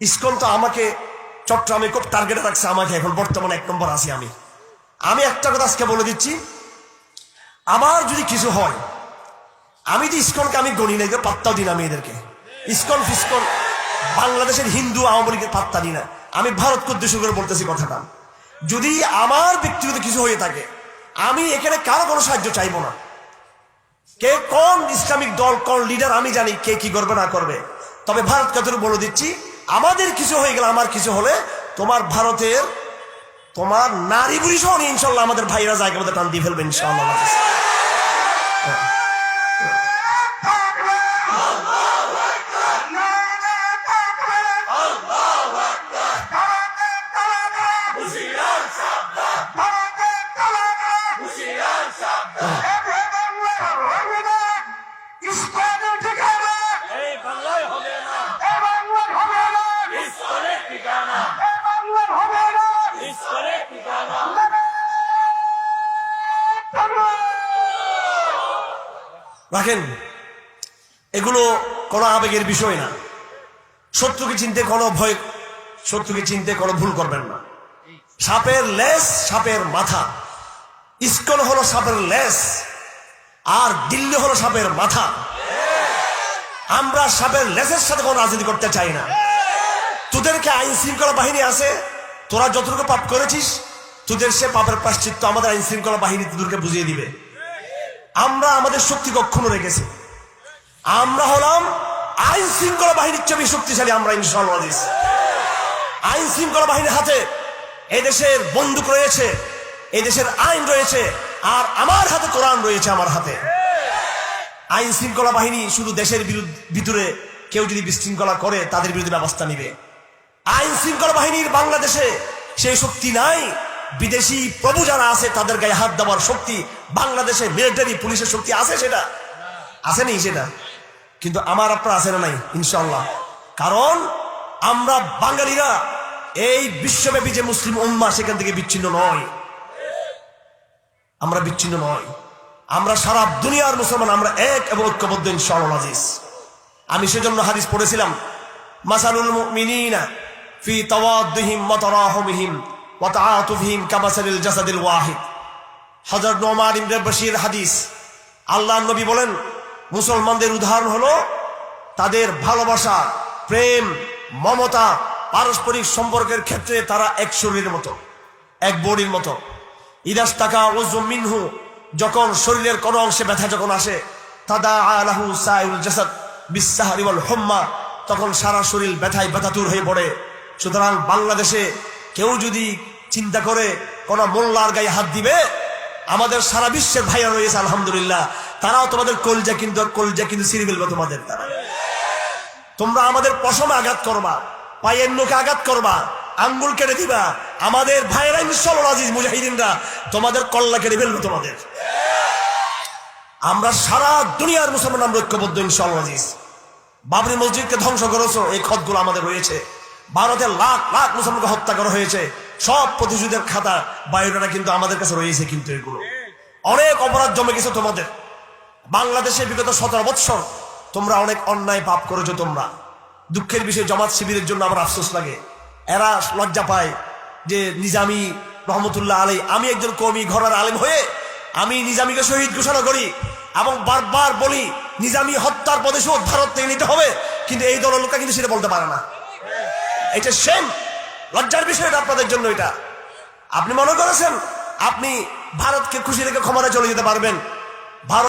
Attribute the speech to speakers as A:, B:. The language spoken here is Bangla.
A: ইসকন তো আমাকে চট্টগ্রামে খুব টার্গেটে রাখছে আমাকে। এখন বর্তমানে এক নম্বর আছি আমি। আমি একটা কথা আজকে বলে দিচ্ছি। আমার যদি কিছু হয়, আমি তো ইস্কনকে আমি গণি নাই পাত্তাও দিই না আমি এদেরকে। ইস্কন ফিসকন বাংলাদেশের হিন্দু আওয়ামী লীগের পাত্তা দিই না। আমি ভারতকে উদ্দেশ্য করে বলতেছি কথাটা। যদি আমার ব্যক্তিগত কিছু হয়ে থাকে, আমি এখানে কারও কোনো সাহায্য চাইব না। কে কোন ইসলামিক দল, কোন লিডার আমি জানি কে কি করবে, না করবে। তবে ভারত কথাটা বলে দিচ্ছি আমাদের কিছু হয়ে গেলে, আমার কিছু হলে তোমার ভারতের তোমার নারী বুড়ি সহ ইনশাল্লাহ আমাদের ভাইরা জায়গা মধ্যে টান দিয়ে ফেলবে ইনশাল্লাহ রাখেন, এগুলো কোনো আবেগের বিষয় না। শত্রুকে চিনতে কোনো ভয়, শত্রুকে চিনতে কোনো ভুল করবেন না। সাপের লেস সাপের মাথা। ইস্কন হলো সাপের লেস আর দিল্লি হলো সাপের মাথা। আমরা সাপের লেসের সাথে কোনো রাজনীতি করতে চাই না। তোদেরকে আইন শৃঙ্খলা বাহিনী আছে, তোরা যতটুকু পাপ করেছিস, তোদের সে পাপের প্রাশ্চিত্য আমাদের আইন শৃঙ্খলা বাহিনী তোদেরকে বুঝিয়ে দিবে। আমরা আমাদের শক্তি কখনো রেখেছি। আমরা হলাম আইন শৃঙ্খলা বাহিনীর চেয়ে শক্তিশালী আমরা ইনশাআল্লাহ আজিজ। আইন শৃঙ্খলা বাহিনীর হাতে এদেশের বন্দুক রয়েছে, এদেশের আইন রয়েছে, আর আমার হাতে কোরআন রয়েছে আমার হাতে। আইন শৃঙ্খলা বাহিনী শুধু দেশের ভিতরে কেউ যদি বিশৃঙ্খলা করে, তাদের বিরুদ্ধে ব্যবস্থা নিবে। আইন শৃঙ্খলা বাহিনীর বাংলাদেশে সেই শক্তি নাই। বিদেশি প্রভু যারা আছে, তাদের গায়ে হাত দেওয়ার শক্তি বাংলাদেশে মিলিটারি পুলিশের শক্তি আছে সেটা? আছে নেই সেটা? কিন্তু আমার আপনার আছে না নাই ইনশাল্লাহ কারণ আমরা বাঙালিরা এই বিশ্বব্যাপী যে মুসলিম উম্মা সেখান থেকে বিচ্ছিন্ন নয়। আমরা বিচ্ছিন্ন নয়। আমরা সারা দুনিয়ার মুসলমান, আমরা এক এবং ঐক্যবদ্ধ, ইনশাআল্লাহ, আজিজ। আমি সেজন্য হাদিস পড়েছিলাম, মাসালুল মুমিনিনা ফি তাওয়াদ্দুহিম ওয়া তারাহুমিহিম কামাসালিল জাসাদিল ওয়াহিদ। হযরত নোমান ইবনে বশির হাদিস। আল্লাহর নবী বলেন, মুসলমানদের উদাহরণ হলো, তাদের ভালোবাসা, প্রেম, মমতা, পারস্পরিক সম্পর্কের ক্ষেত্রে তারা এক শরীরের মতো, এক বডির মতো। ইদাস টাকা ওজু মিনহু, যখন শরীরের কোন অংশে ব্যথা যখন আসে, তাদা আলাহু সাইউল জাসাদ ওয়াল হুম্মা, তখন সারা শরীর ব্যথায় ব্যথাতুর হয়ে পড়ে। সুতরাং বাংলাদেশে কেউ যদি চিন্তা করে, কোন মোল্লার গায়ে হাত দিবে, আমাদের সারা বিশ্বের ভাইরা রয়েছে, আলহামদুলিল্লাহ। তারাও তোমাদের কলজা কিন্তু কলজা কিন্তু সিঁড়ি ফেলবে তোমাদের তারা তোমরা আমাদের পশমে আঘাত করবা, পায়ের মুখে আঘাত করবা, আঙ্গুল কেটে দিবা। আমাদের ভাইয়েরা ইনশাল আজিজ মুজাহিদিনরা তোমাদের কল্লা কেটে ফেলবে তোমাদের। আমরা সারা দুনিয়ার মুসলমান আমরা ঐক্যবদ্ধ ইনশাল আজিজ বাবরি মসজিদকে ধ্বংস করেছ, এই খতগুলো আমাদের রয়েছে। ভারতের লাখ লাখ মুসলমানকে হত্যা করা হয়েছে। সব প্রতিশোধের খাতা বায়োডাটা কিন্তু আমাদের কাছে রয়েছে কিন্তু এগুলো। অনেক অপরাধ জমে গেছে তোমাদের। বাংলাদেশে বিগত সতেরো বৎসর তোমরা অনেক অন্যায় পাপ করেছ তোমরা। দুঃখের বিষয়ে, জমাত শিবিরের জন্য আমার আফসোস লাগে। এরা লজ্জা পায় যে নিজামি রহমতুল্লাহ আলী আমি একজন কমি ঘরের আলেম হয়ে আমি নিজামীকে শহীদ ঘোষণা করি এবং বারবার বলি, নিজামি হত্যার প্রতিশোধ ভারত থেকে নিতে হবে, কিন্তু এই দলের লোকটা কিন্তু সেটা বলতে পারে না। এটা সেম লজ্জার বিষয় আপনাদের জন্য এটা। আপনি মনে করেছেন? আপনি ভারতকে খুশি রেখে ক্ষমতা চলে যেতে পারবেন। ভারত